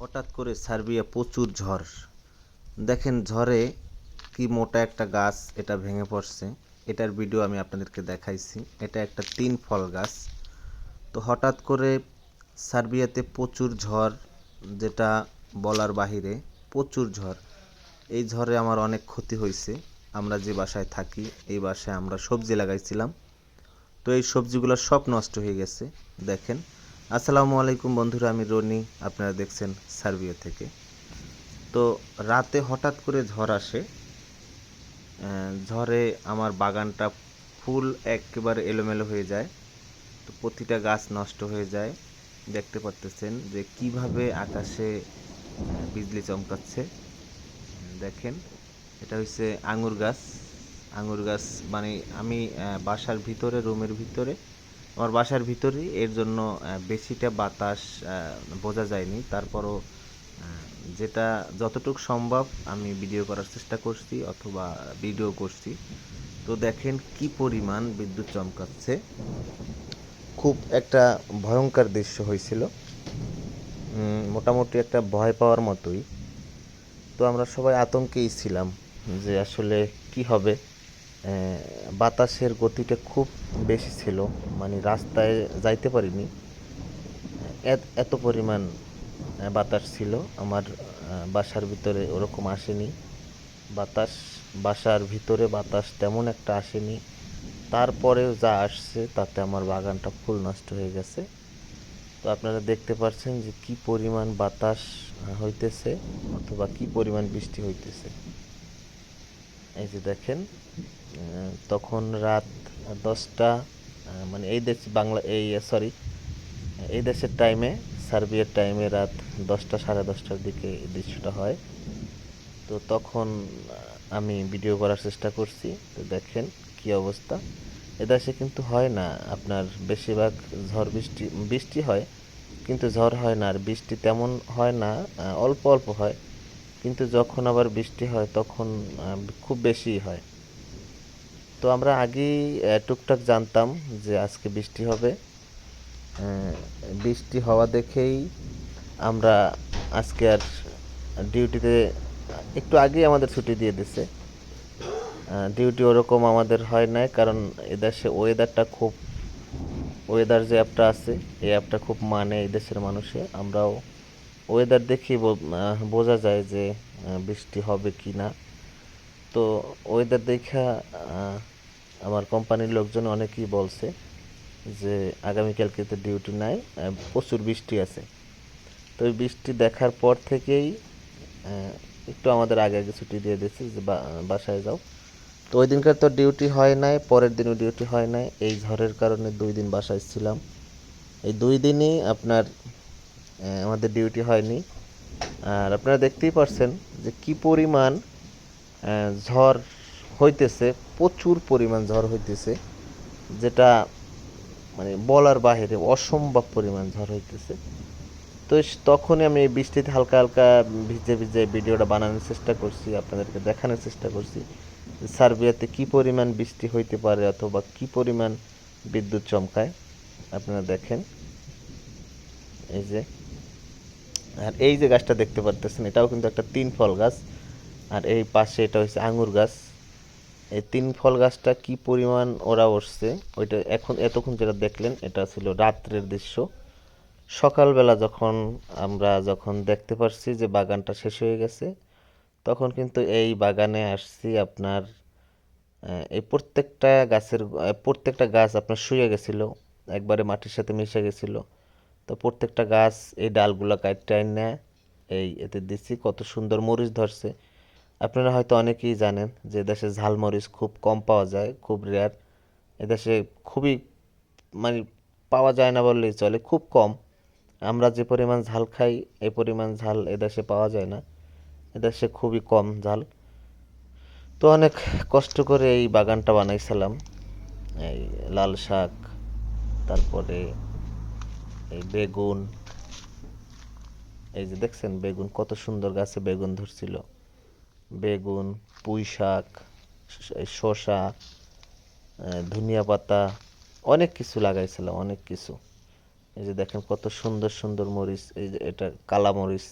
হঠাৎ করে সার্বিয়া প্রচুর ঝড়। দেখেন ঝড়ে কি মোটা একটা গাছ এটা ভেঙে পড়ছে। এটার ভিডিও আমি আপনাদেরকে দেখাইছি। এটা একটা তিন ফল গাছ। তো হঠাৎ করে সার্বিয়াতে প্রচুর ঝড়, যেটা বলার বাহিরে প্রচুর ঝড়। এই ঝড়ে আমার অনেক ক্ষতি হয়েছে আমরা যে বাসায় থাকি, এই বাসায় আমরা সবজি লাগাইছিলাম। তো এই সবজিগুলো সব নষ্ট হয়ে গেছে। দেখেন আসসালামু আলাইকুম বন্ধুরা, আমি রনি, আপনারা দেখছেন সার্বিয়া থেকে। তো রাতে হঠাৎ করে ঝড় আসে ঝড়ে আমার বাগানটা ফুল একেবারে এলোমেলো হয়ে যায়, তো প্রতিটা গাছ নষ্ট হয়ে যায়। দেখতে পারতেছেন যে কীভাবে আকাশে বিজলি চমকাচ্ছে। দেখেন, এটা হচ্ছে আঙুর গাছ। আঙুর গাছ মানে আমি বাসার ভিতরে, রুমের ভিতরে আমার বাসার ভিতরেই, এর জন্য বেশিটা বাতাস বোঝা যায়নি। তারপরও যেটা যতটুকু সম্ভব আমি ভিডিও করার চেষ্টা করছি অথবা ভিডিও করছি। তো দেখেন কি পরিমাণ বিদ্যুৎ চমকাচ্ছে। খুব একটা ভয়ঙ্কর দৃশ্য হয়েছিল। মোটামুটি একটা ভয় পাওয়ার মতোই। তো আমরা সবাই আতঙ্কেই ছিলাম যে আসলে কি হবে। বাতাসের গতিটা খুব বেশি ছিল। মানে রাস্তায় যাইতে পারিনি। এত পরিমাণ বাতাস ছিল। আমার বাসার ভিতরে ওরকম আসেনি। বাতাস, বাসার ভিতরে বাতাস তেমন একটা আসেনি। তারপরেও যা আসছে, তাতে আমার বাগানটা ফুল নষ্ট হয়ে গেছে। তো আপনারা দেখতে পাচ্ছেন যে কি পরিমাণ বাতাস হইতেছে, অথবা কি পরিমাণ বৃষ্টি হইতেছে। এই যে দেখেন তখন রাত দশটা মানে এই দেশ বাংলা, এই সরি এই দেশের টাইমে সার্বিয়ার টাইমে রাত দশটা সাড়ে দশটার দিকে এই দৃশ্যটা হয়। তো তখন আমি ভিডিও করার চেষ্টা করছি। তো দেখেন কি অবস্থা। এদেশে কিন্তু হয় না। আপনার বেশিরভাগ ঝড় বৃষ্টি বৃষ্টি হয়, কিন্তু ঝড় হয় না। আর বৃষ্টি তেমন হয় না অল্প অল্প হয়। কিন্তু যখন আবার বৃষ্টি হয়, তখন খুব বেশি হয়। তো আমরা আগেই টুকটাক জানতাম যে আজকে বৃষ্টি হবে। বৃষ্টি হওয়া দেখেই আমরা আজকে আর ডিউটিতে, একটু আগেই আমাদের ছুটি দিয়ে দিছে। ডিউটি ওরকম আমাদের হয় নাই, কারণ এদেশে ওয়েদারটা খুব ওয়েদার যে অ্যাপটা আছে, এই অ্যাপটা খুব মানে এই দেশের মানুষে। আমরাও ওয়েদার দেখি বোঝা যায় যে বৃষ্টি হবে কি না তো ওয়েদার দেখা আমার কোম্পানির লোকজন অনেকেই বলছে যে আগামীকালকে তো ডিউটি নাই প্রচুর বৃষ্টি আছে। তো ওই বৃষ্টি দেখার পর থেকেই একটু আমাদের আগে আগে ছুটি দিয়ে দিয়েছে যে বাসায় যাও। তো ওই দিনকার তো ডিউটি হয় নাই, পরের দিনও ডিউটি হয় নাই। এই ঝড়ের কারণে দুই দিন বাসায় ছিলাম। এই দুই দিনই আপনার আমাদের ডিউটি হয়নি। আর আপনারা দেখতেই পারছেন যে কি পরিমাণ ঝড় হইতেছে, প্রচুর পরিমাণ ঝড় হইতেছে, যেটা মানে বলার বাহিরে অসম্ভব পরিমাণ ঝড় হইতেছে। তো তখনই আমি বৃষ্টিতে হালকা হালকা ভিজে ভিজে ভিডিওটা বানানোর চেষ্টা করছি, আপনাদেরকে দেখানোর চেষ্টা করছি সার্বিয়াতে কি পরিমাণ বৃষ্টি হইতে পারে অথবা কি পরিমাণ বিদ্যুৎ চমকায়। আপনারা দেখেন। এই যে, আর এই যে গাছটা দেখতে পারতেছেন, এটাও কিন্তু একটা তিন ফল গাছ। আর এই পাশে এটা হচ্ছে আঙুর গাছ। এই তিন ফল গাছটা কি পরিমাণ ওরা উঠছে ওইটা এখন এতক্ষণ যেটা দেখলেন, এটা ছিল রাত্রের দৃশ্য। সকালবেলা যখন আমরা যখন দেখতে পারছি যে বাগানটা শেষ হয়ে গেছে, তখন কিন্তু এই বাগানে আসছি আপনার এই প্রত্যেকটা গাছের প্রত্যেকটা গাছ আপনার শুয়ে গেছিল, একবারে মাটির সাথে মিশে গেছিল। তো প্রত্যেকটা গাছ এই ডালগুলো কাটতে না এই এতে দিচ্ছি কত সুন্দর মরিচ ধরছে। আপনারা হয়তো অনেকেই জানেন যে দেশে ঝালমরিচ খুব কম পাওয়া যায়, খুব রেয়ার এদেশে খুবই মানে পাওয়া যায় না বললেই চলে, খুব কম। আমরা যে পরিমাণ ঝাল খাই এই পরিমাণ ঝাল এদেশে পাওয়া যায় না। এদেশে খুবই কম ঝাল। তো অনেক কষ্ট করে এই বাগানটা বানাইছিলাম। এই লাল শাক, তারপরে এই বেগুন। এই যে দেখছেন বেগুন, কত সুন্দর গাছে বেগুন ধরছিল। বেগুন পুঁই শাক শসা ধনিয়া পাতা, অনেক কিছু লাগাইছিলাম, অনেক কিছু। এই যে দেখেন কত সুন্দর সুন্দর মরিচ, এই যে এটা কালা মরিচ,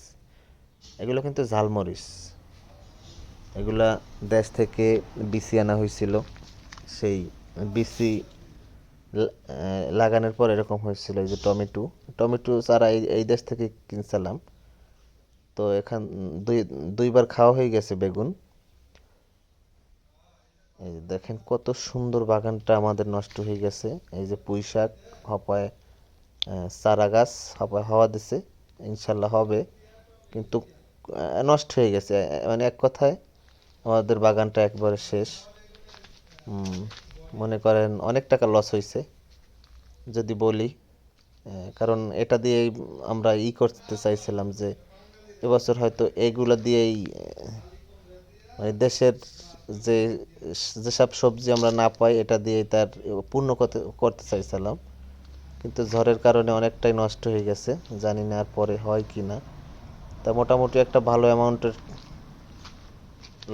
এগুলো কিন্তু ঝালমরিচ এগুলা দেশ থেকে বিসি আনা হয়েছিল। সেই বিসি লাগানোর পর এরকম হয়েছিল, এই যে টমেটো। টমেটো চারা এই এই দেশ থেকে কিনছিলাম। তো এখান, দুই, দুইবার খাওয়া হয়ে গেছে বেগুন। এই যে দেখেন কত সুন্দর বাগানটা আমাদের নষ্ট হয়ে গেছে। এই যে পুঁই শাক, হপায় চারা গাছ, হপায় হাওয়া দিছে। ইনশাল্লাহ হবে, কিন্তু নষ্ট হয়ে গেছে। মানে এক কথায়, আমাদের বাগানটা একবারে শেষ। মনে করেন অনেক টাকা লস হয়েছে যদি বলি। কারণ এটা দিয়ে আমরা ই করতে চাইছিলাম যে এবছর হয়তো এগুলো দিয়েই মানে দেশের যে, যেসব সবজি আমরা না পাই, এটা দিয়ে তার পূর্ণ করতে করতে চাইছিলাম। কিন্তু ঝড়ের কারণে অনেকটাই নষ্ট হয়ে গেছে, জানি না আর পরে হয় কি না। তা মোটামুটি একটা ভালো অ্যামাউন্টের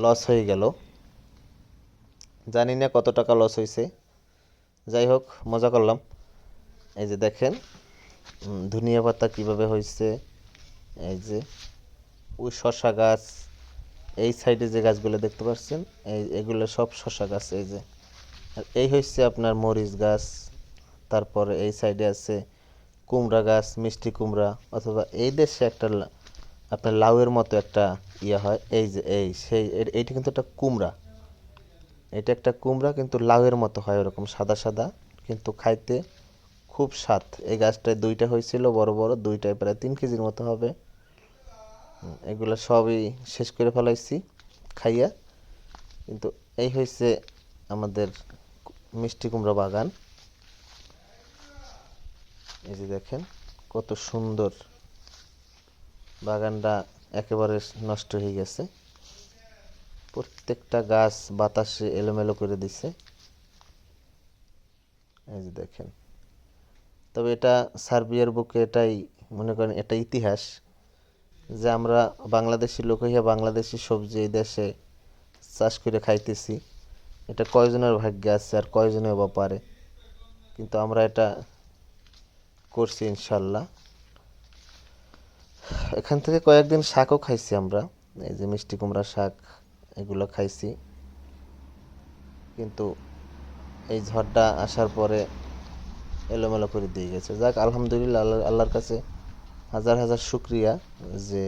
লস হয়ে গেল। জানি না কত টাকা লস হয়েছে। যাই হোক, মজা করলাম। এই যে দেখেন ধনিয়া পাতা কীভাবে হয়েছে, এই যে ওই শশা গাছ, এই সাইডে যে গাছগুলো দেখতে পাচ্ছেন, এই এগুলো সব শশা গাছ এই যে। আর এই হচ্ছে আপনার মরিচ গাছ, তারপরে এই সাইডে আছে কুমড়া গাছ, মিষ্টি কুমড়া, অথবা এই দেশে একটা আপনার লাউয়ের মতো একটা ইয়ে হয়, এই যে, এই সেই এইটা কিন্তু একটা কুমড়া। এটা একটা কুমড়া কিন্তু লাউয়ের মতো হয় ওরকম, সাদা সাদা, কিন্তু খাইতে খুব স্বাদ। এই গাছটায় দুইটা হয়েছিল, বড় বড়, দুইটায় প্রায় তিন কেজির মতো হবে। এগুলো সবই শেষ করে ফেলাইছি, খাইয়া। কিন্তু এই হয়েছে আমাদের মিষ্টি কুমড়া বাগান। এই যে দেখেন, কত সুন্দর বাগানটা একেবারে নষ্ট হয়ে গেছে। প্রত্যেকটা গাছ বাতাসে এলোমেলো করে দিছে। এই যে দেখেন। তবে এটা সার্বিয়ার বুকে এটাই, মনে করেন, এটা ইতিহাস। যে আমরা বাংলাদেশি লোক হইয়া বাংলাদেশি সবজি এই দেশে চাষ করে খাইতেছি। এটা কয়জনের ভাগ্যে আছে আর কয়জনের বা পারে? কিন্তু আমরা এটা করছি ইনশাল্লাহ। এখান থেকে কয়েকদিন শাকও খাইছি আমরা, এই যে মিষ্টি কুমড়া শাক এগুলো খাইছি। কিন্তু এই ঝড়টা আসার পরে এলোমেলো করে দিয়ে গেছে। যাক, আলহামদুলিল্লাহ, আল্লাহ আল্লাহর কাছে হাজার হাজার শুক্রিয়া যে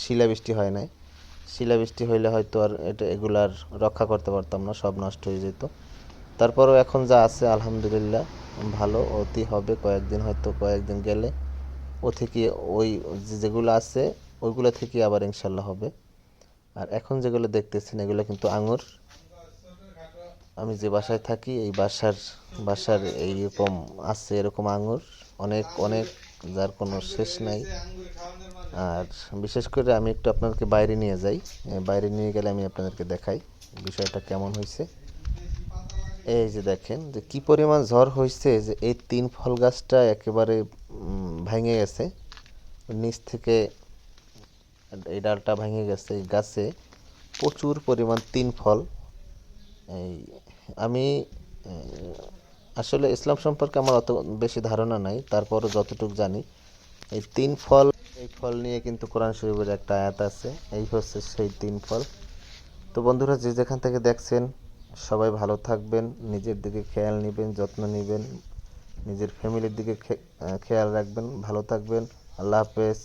শিলাবৃষ্টি হয় নাই। শিলাবৃষ্টি হইলে হয়তো আর এটা এগুলার রক্ষা করতে পারতাম না, সব নষ্ট হয়ে যেত। তারপরেও এখন যা আছে, আলহামদুলিল্লাহ, ভালো, অতি হবে। কয়েকদিন হয়তো, কয়েকদিন গেলে ও থেকে ওই যেগুলো আছে, ওইগুলো থেকে আবার ইনশাল্লাহ হবে। আর এখন যেগুলো দেখতেছেন, এগুলো কিন্তু আঙুর। আমি যে বাসায় থাকি, এই বাসার বাসার এইরকম আছে, এরকম আঙুর। অনেক অনেক, যার কোনো শেষ নাই। আর বিশেষ করে আমি একটু আপনাদেরকে বাইরে নিয়ে যাই। বাইরে নিয়ে গেলে আমি আপনাদেরকে দেখাই বিষয়টা কেমন হয়েছে। এই যে দেখেন যে কি পরিমাণ ঝড় হয়েছে যে এই তিন ফল গাছটা একেবারে ভেঙে গেছে। নিচ থেকে এই ডালটা ভেঙে গেছে এই গাছে। প্রচুর পরিমাণ তিন ফল। এই আমি আসলে ইসলাম সম্পর্কে আমার অত বেশি ধারণা নাই। তারপরও যতটুকু জানি, এই তিন ফল, এই ফল নিয়ে কিন্তু কোরআন শরীফের একটা আয়াত আছে। এই হচ্ছে সেই তিন ফল। তো বন্ধুরা, যে যেখান থেকে দেখছেন, সবাই ভালো থাকবেন, নিজের দিকে খেয়াল নেবেন, যত্ন নেবেন, নিজের ফ্যামিলির দিকে খেয়াল রাখবেন, ভালো থাকবেন। আল্লাহ হাফেজ।